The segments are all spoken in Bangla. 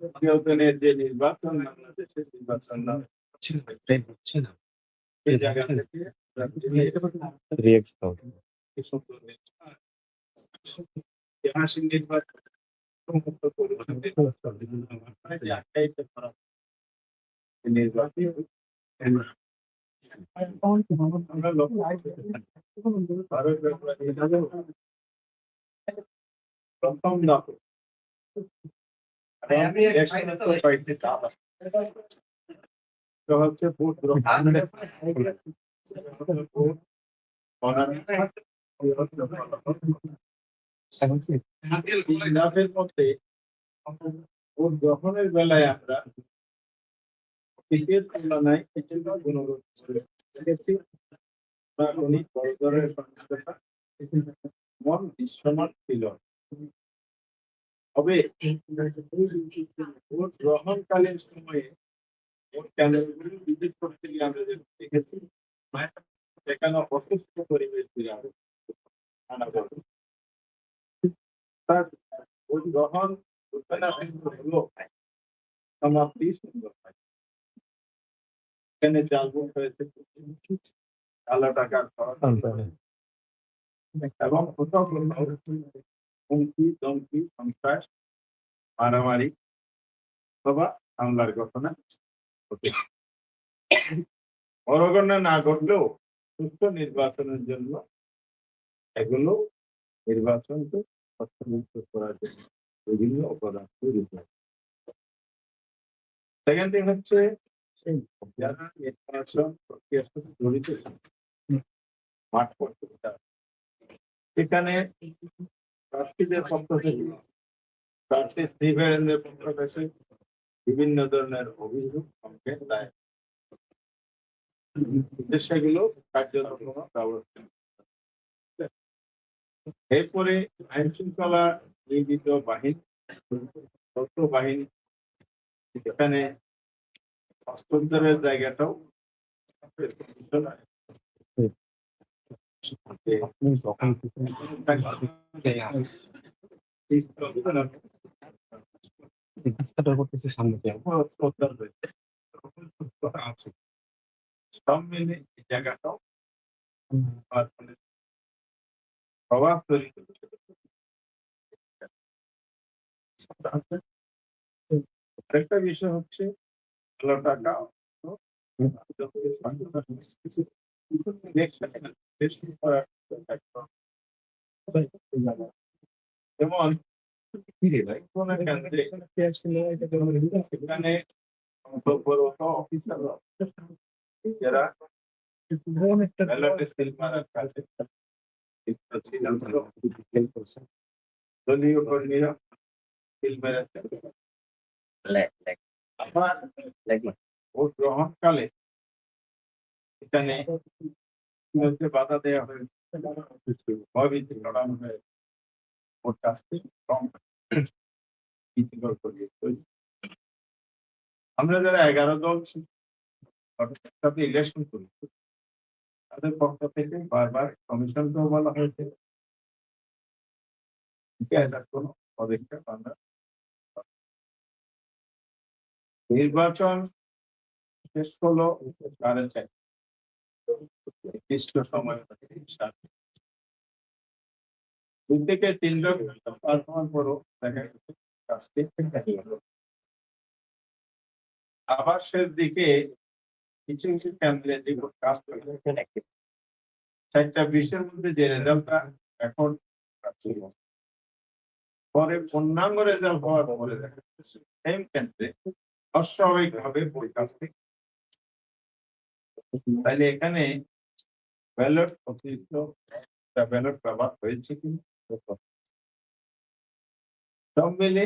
আকাঙ্ক্ষা যে নির্বাচন বাংলাদেশের নির্বাচন না হচ্ছে না সেই জায়গা থেকে নির্বাচন, হচ্ছে মধ্যে ভোট গ্রহণের বেলায় আমরা টিকের তুলনায় টিকের গুণগত দেখেছি বা অনেক বড় ধরনের মন দৃশ্যমান ছিল। তবে ভোট গ্রহণকালীন সময়ে ভোট কেন্দ্রগুলি ভিজিট করতে গিয়ে আমরা দেখেছি সেখানে অসুস্থ পরিবেশ বিরাজ তার ভোট গ্রহণ উৎপাদন হলো সমাপ্তি সুন্দর হয়। এখানে জাল ভোট হয়েছে কালো টাকার এবং কোথাও হুমকি দমকি সন্ত্রাস মারামারি অথবা হামলার ঘটনা ঘটে। অরগণ্য না ঘটলেও সুস্থ নির্বাচনের জন্য এগুলো নির্বাচনকে স্বচ্ছমুক্ত করার জন্য বিভিন্ন উপাদান তৈরি করে সেকেন্ড থিং হচ্ছে যারা নির্বাচন প্রক্রিয়ার সাথে জড়িত মাঠ পর্যন্ত সেখানে প্রার্থীদের পক্ষ থেকে শ্রীভেরেন্দ্রের বিভিন্ন ধরনের অভিযোগ কমপ্লেন দেয়। সেগুলো কার্যকর ব্যবস্থা এরপরে আইন শৃঙ্খলা নিয়োজিত বাহিনী বাহিনী এখানে হস্তান্তরের জায়গাটাও সব মিলে এই জায়গাটাও প্রভাব তৈরি। আরেকটা বিষয় হচ্ছে ভালো টাকা যেমন এখানে বড় অফিসার যারা দলীয় কর্মীরা মেরেছে ভোট গ্রহণকালে এখানে বাধা দেওয়া হয়েছে। ভয়ভীতি ছড়ানো হয়েছে ভোট আসতে কম। আমরা যারা এগারো দল সাথে ইলেকশন করি। তাদের পক্ষ থেকে বারবার কমিশন কমিশনকেও বলা হয়েছে। কোনো পদক্ষেপ আমরা নির্বাচন শেষ হলো সাড়ে চার থেকে দিকে কিছু কিছু কেন্দ্রে চারটা বিশের মধ্যে যে রেজাল্টটা এখন পরে পূর্ণাঙ্গ রেজাল্ট হওয়ার পরে দেখা যাচ্ছে সেম কেন্দ্রে অস্বাভাবিক ভাবে পরীক্ষার্থী তাহলে এখানে ব্যালট অতিরিক্ত ব্যালট ব্যবহার হয়েছে কি সব মিলে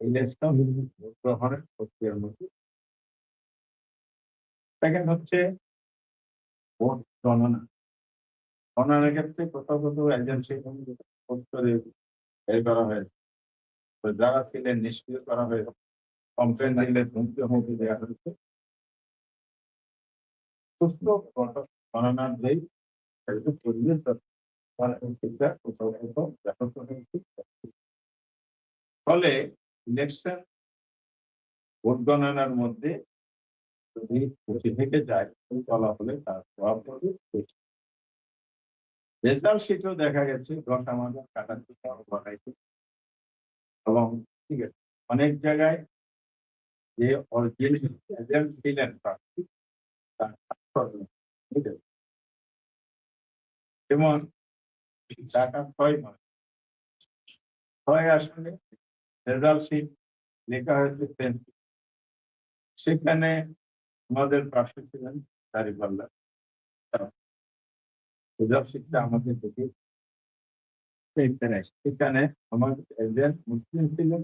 ইলেকশন ভোট গ্রহণের প্রক্রিয়ার মধ্যে। সেকেন্ড হচ্ছে ভোট গণনা। গণনার ক্ষেত্রে কোথাও কোথাও এজেন্সি করে করা হয়েছে তো যারা ছিলেন নিষ্ক্রিয় করা হয়েছে কমপ্লেন দিলে ধমকি হুমকি দেওয়া হয়েছে। সুস্থ গণ- গণনার যেই পরিবেশ ফলে ইলেকশন ভোট গণনার মধ্যে যদি ক্ষতি থেকে যায় ওই ফলাফলে তার প্রভাব পড়বে রেজাল্ট শিটেও দেখা গেছে, দশ আমাদের কাটাতে বাড়াইছে এবং ঠিক আছে, অনেক জায়গায় যে অরিজিনাল ছিলেন প্রার্থী, তার যেমন সেখানে আমাদের পাশে ছিলেন আমাদের সেখানে আমার এজেন্ট মুসলিম ছিলেন।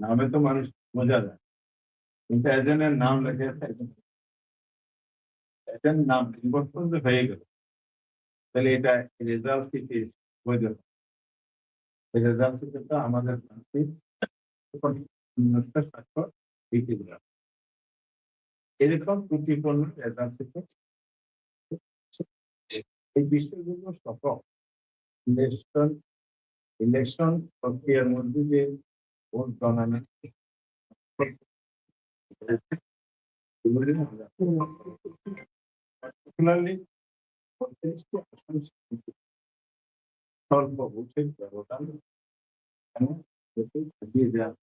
নামে তো মানুষ বোঝা যায়। কিন্তু এজেন্টের নাম লেখে আছে এজেন্ট নাম যে হয়ে গেল। তাহলে এটা রেজাল্ট শিটে বৈধ রেজাল্ট তো আমাদের এরকম ত্রুটিপূর্ণ রেজাল্ট শিটে এই বিষয়গুলো সকল ইলেকশন ইলেকশন প্রক্রিয়ার মধ্যে যে ভোট গণনা পার্টিকুলারলি স্বল্প ভোটের ব্যবধান এমন ভোটে এগিয়ে যাওয়া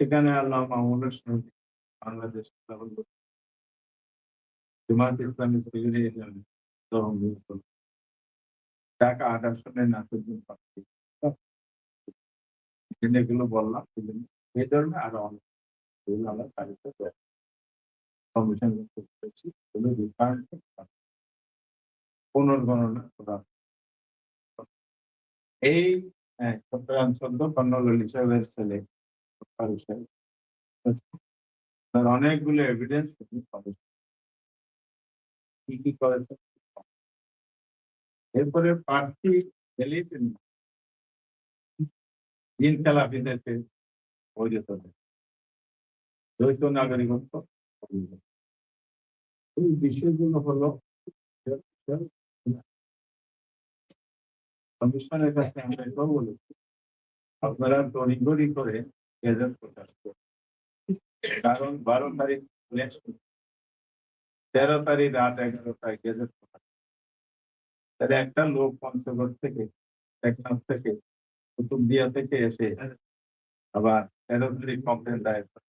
সেখানে আল্লাহ মামুনের সঙ্গে বাংলাদেশ জামাত ইসলামী ধর্ম ঢাকা আট আসনের নাসিরুদ্দিন পাখি যেগুলো বললাম এই ধরনের আরও অনেক। আমরা তালিকা কমিশন করেছি পুনর্গণনা করা এই চট্টগ্রাম চোদ্দ কর্নল সাহেবের ছেলে তার অনেকগুলো এভিডেন্স পাবে কি কি করেছে এরপরে প্রার্থী এলিট দ্বৈত নাগরিকত্ব। বিষয়গুলো হলো কমিশনের কাছে আমরা এটাও বলেছি আপনারা করে গেজেট প্রকাশ কারণ বারো তারিখ তেরো তারিখ রাত এগারোটায় গেজেট প্রকাশ তাহলে একটা লোক পঞ্চগড় থেকে টেকনাফ থেকে কুতুবদিয়া থেকে এসে আবার তেরো তারিখ কমপ্লেন দায়ের করে।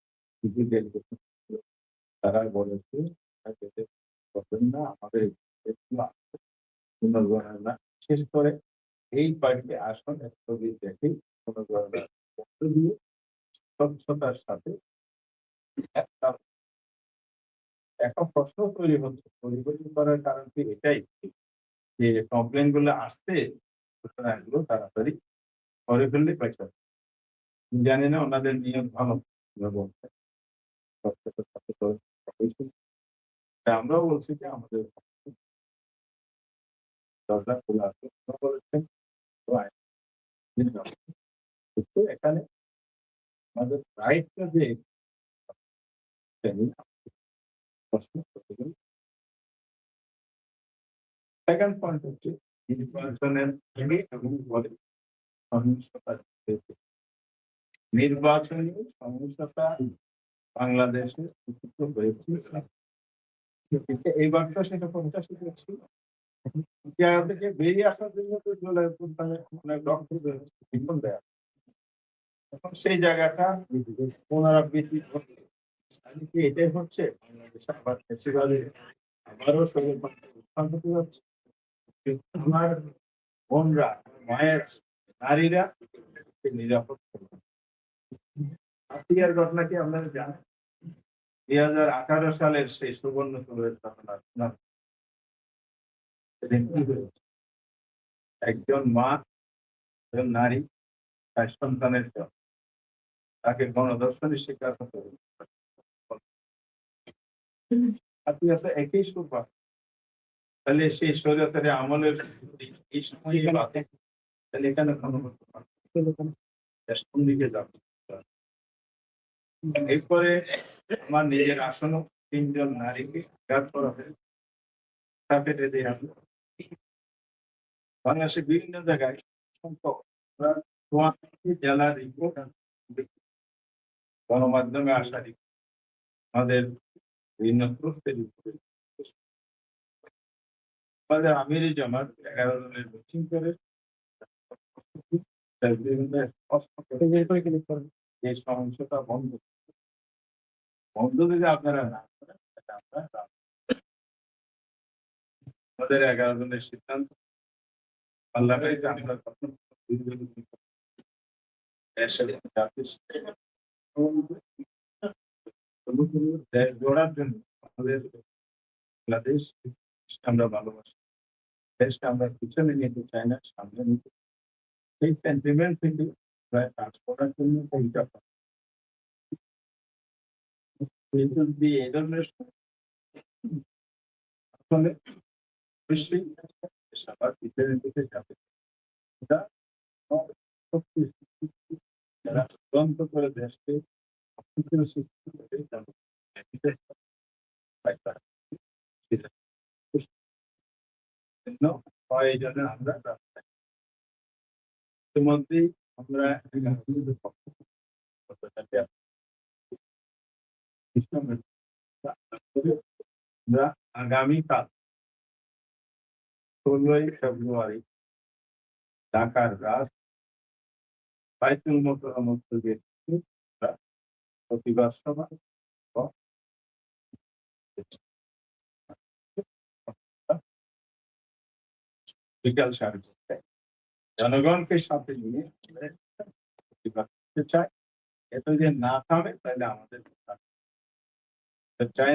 তারা বলেছে "আর না আমাদের পুনর্গণনা শেষ করে এই আসন স্থগিত রেখে পুনর্গণনা দিয়ে স্বচ্ছতার সাথে প্রশ্ন তৈরি হচ্ছে পরিবর্তন করার কারণ কি এটাই যে কমপ্লেনগুলো আসতে এগুলো তাড়াতাড়ি করে ফেললে পয়সা জানি না ওনাদের নিয়ম ভালো, ওরা আমরাও বলছি যে আমাদের দরজা খোলা আছে বলেছেন এখানে আমাদের রাইটটা যে প্রশ্ন করতে গেলে সেকেন্ড পয়েন্ট হচ্ছে নির্বাচনের এবং। নির্বাচনী সহিংসতা বাংলাদেশে উপস্থিত হয়েছে। কিন্তু এইবারটা সেটা পঞ্চাশ ছিল। থেকে বেরিয়ে আসার জন্য তো অনেক ডক্টর দেয় এখন সেই জায়গাটা ওনারা বেশি করছে কি এটাই হচ্ছে? বাংলাদেশ আবার ফেস্টিভ্যালে আবারও শরীর উত্থান হতে যাচ্ছে। আমার বোনরা, মায়ের নারীরা, নিরাপদ থাকবে। আত্মীয়ার ঘটনা কি আপনারা জানেন? দুই হাজার আঠারো সালের সেই সুবর্ণ সুরের ঘটনা? একজন মা একজন নারী তার সন্তানের জন্য তাকে গণদর্শনের শিকার হতে আপনি একই সুর পাচ্ছেন। তাহলে সেই শরীয়তের আমলের এই সময় তাহলে এখানে কোন দিকে যাবে? এরপরে আমার নিজের আসন তিনজন নারীকে গার্ড করা আমি বাংলাদেশের বিভিন্ন জায়গায় রিপোর্ট গণমাধ্যমে আসা আমাদের বিভিন্ন রিপোর্ট আমাদের আমির জামাত এগারো জনের মিটিং করে। এই সহিংসতা বন্ধ বন্ধ যদি আপনারা না আমাদের এগারো জনের সিদ্ধান্ত। তখন দেশ গড়ার জন্য আমাদের বাংলাদেশ আমরা ভালোবাসি। দেশকে আমরা পিছনে নিতে চাই না, সামনে নিতে। সেই সেন্টিমেন্ট থেকে প্রায় কাজ করার জন্য এইটা। কিন্তু এই ধরনের আসলে অবশ্যই সবার পিছনে দিকে যাবে যারা তদন্ত করে দেশকে সৃষ্টি করে আমরা ইতিমধ্যেই আমরা আগামীকাল ষোলোই ফেব্রুয়ারি ঢাকার রাজ বাইতুল মোকরম মসজিদে আমরা প্রতিবাদ সভা বিকাল সাড়ে চারটায় জনগণকে সাথে নিয়ে এত না তাহলে আমাদের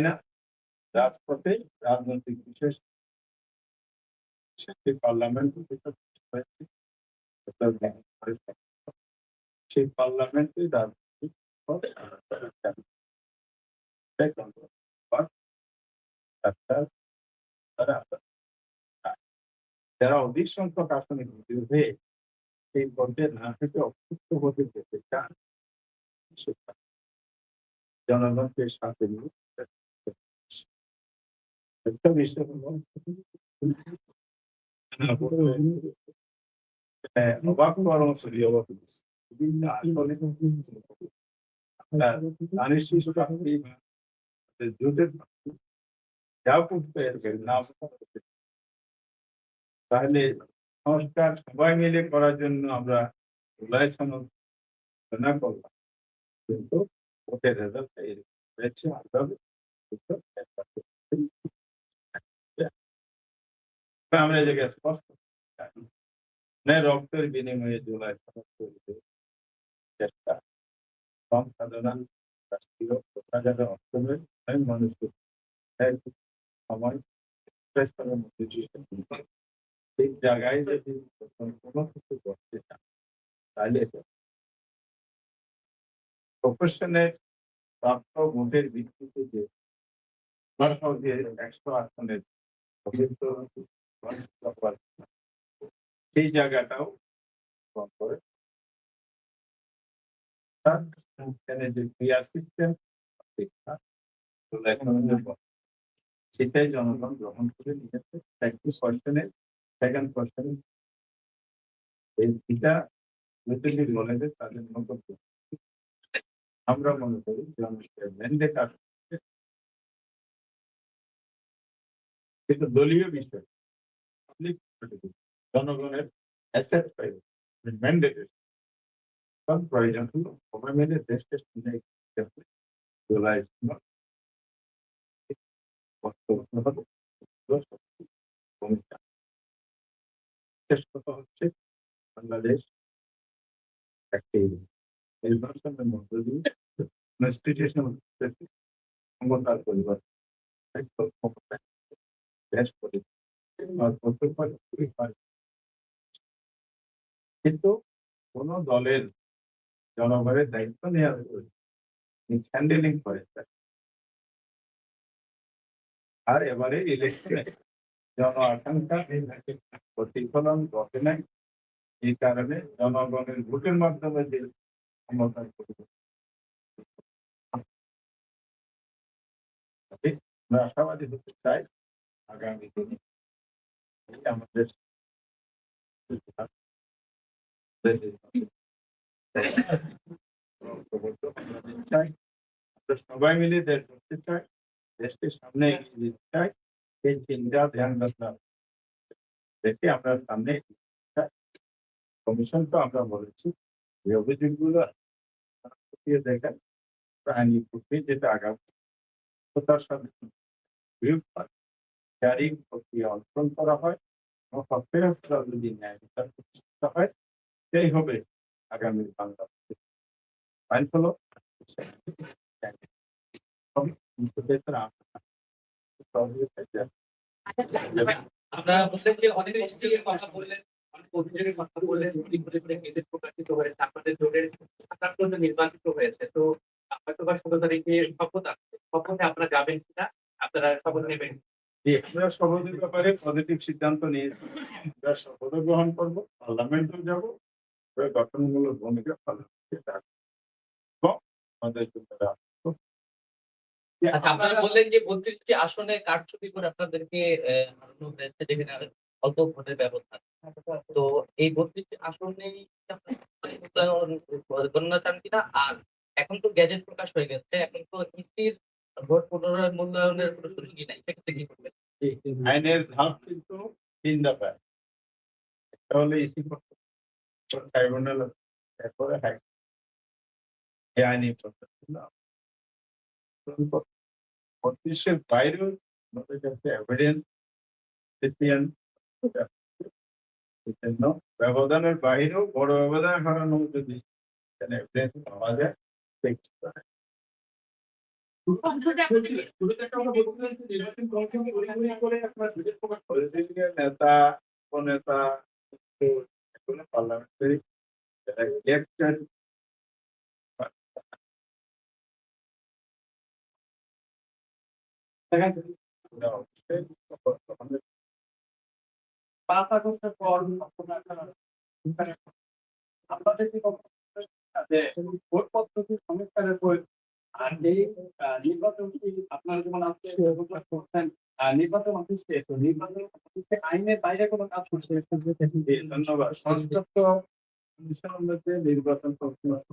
না। রাজপথে রাজনৈতিক বিশেষ সেটি পার্লামেন্ট। সেই পার্লামেন্টে রাজনৈতিক পদ দেখুন, পদ সরকার দ্বারা আমরা চাই। যারা অধিক সংখ্যক আসনে বিজয়ী সেই পদে না থেকে অসুস্থ হতে যেতে চান জনগণকে সাথে হ্যাঁ, অবাক করার মতো অবাক যা পারবে করতে তাহলে সংস্কার সবাই মিলে করার জন্য আমরা জুলাই সনদ আমরা এই স্পষ্ট জানি। রক্তের বিনিময়ে জুলাই সনদ চেষ্টা। সংসাধনা রাষ্ট্রীয় প্রত্যাচারে অর্থনৈতিক অনেক মানুষকে সেই জায়গায় যদি কোনো কিছু করতে চান তাহলে প্রফেশনের প্রাপ্ত ভোটের ভিত্তিতে যে একশো আসনের সেই জায়গাটাও করে যে ক্রিয়া সিস্টেম সেটাই জনগণ গ্রহণ করে নিয়েছে। একটি কোয়েশ্চেনের সেকেন্ড কোয়েশ্চেন এটা যদি বলে তাদের মন্তব্য আমরা মনে করি জনগণের ম্যান্ডেট আসছে কিন্তু দলীয় বিষয়। পাবলিক জনগণের অ্যাসেট পাইবে ম্যান্ডেটেড সব প্রয়োজন হলো সবাই মিলে দেশকে শুনে জুলাই ভূমিকা শেষ কথা হচ্ছে বাংলাদেশ একটি নির্বাচনের মধ্য দিয়ে ক্ষমতার পরিবর্তন কিন্তু কোন দলের জনগণের দায়িত্ব নেওয়ার হ্যান্ডেলিং করে আর এবারে ইলেকশনে জন আকাঙ্ক্ষা প্রতিফলন ঘটে নাই এই কারণে জনগণের ভোটের মাধ্যমে যে পরিবর্তন আমরা আশাবাদী হতে চাই আগামী দিনে আমাদের চাই আমরা সবাই মিলে দেশ করতে চাই, দেশকে সামনে এগিয়ে দিতে চাই। সেই চিন্তা, ধ্যান রাখলাম দেখে আমরা সামনে। কমিশন তো আমরা বলেছি, যে অভিযোগগুলো দেখেন আইনি প্রক্রিয়া যেটা আগাম তার সাথে জারি প্রক্রিয়া অর্জন করা হয়, এবং সবচেয়ে যদি ন্যায় বিচার প্রতিষ্ঠিত হয়, সেই হবে আগামী বাংলা আইন হলো অভিযোগের কথা বললেন কথা করে নির্বাচিত হয়েছে। তো আপনারা যাবেন কিনা, আপনারা নেবেন? আমরা সিদ্ধান্ত আমরা শপথ গ্রহণ করব, পার্লামেন্টও যাব গঠনমূলক ভূমিকা পালন করতে আমাদের আচ্ছা আপনারা বললেন যে বত্রিশটি আসনে কারচুপি করে আপনাদেরকে হারানো হয়েছে যেখানে অল্প ভোটের ব্যবস্থা তো এই বত্রিশটি আসনেই গণনা চান কিনা? আর এখন তো গ্যাজেট প্রকাশ হয়ে গেছে এখন তো ইসির ভোট পুনরায় মূল্যায়নের কোনো সুযোগই নাই সেক্ষেত্রে কি করবেন? আইনের ধাপ কিন্তু তিন দফায় একটা হলো ইসি ট্রাইব্যুনাল আছে, এরপরে হাই। এই আইনি প্রসেস ব্যবধানের বাইরেও বড় ব্যবধান হারানো যদি নেতা উপনেতা পার্লামেন্টারি পাঁচ আগস্টের পর আপনাদের কি ভোট পদ্ধতি সংস্কারের প্রয়োজন আর নির্বাচন অফিসে, তো নির্বাচন অফিসে আইনের বাইরে কোনো কাজ করছে ধন্যবাদ। সংযুক্ত নির্বাচন কমিশন।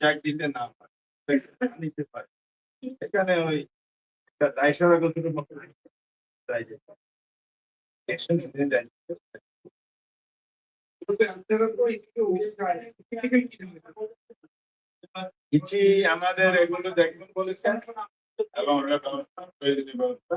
চাক দিতে না নিতে পারে। এখানে ওই আমাদের এগুলো দেখবেন বলেছেন। এবং প্রয়োজনীয় ব্যবস্থা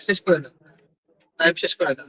শেষ করে দাও। শেষ করে দাও।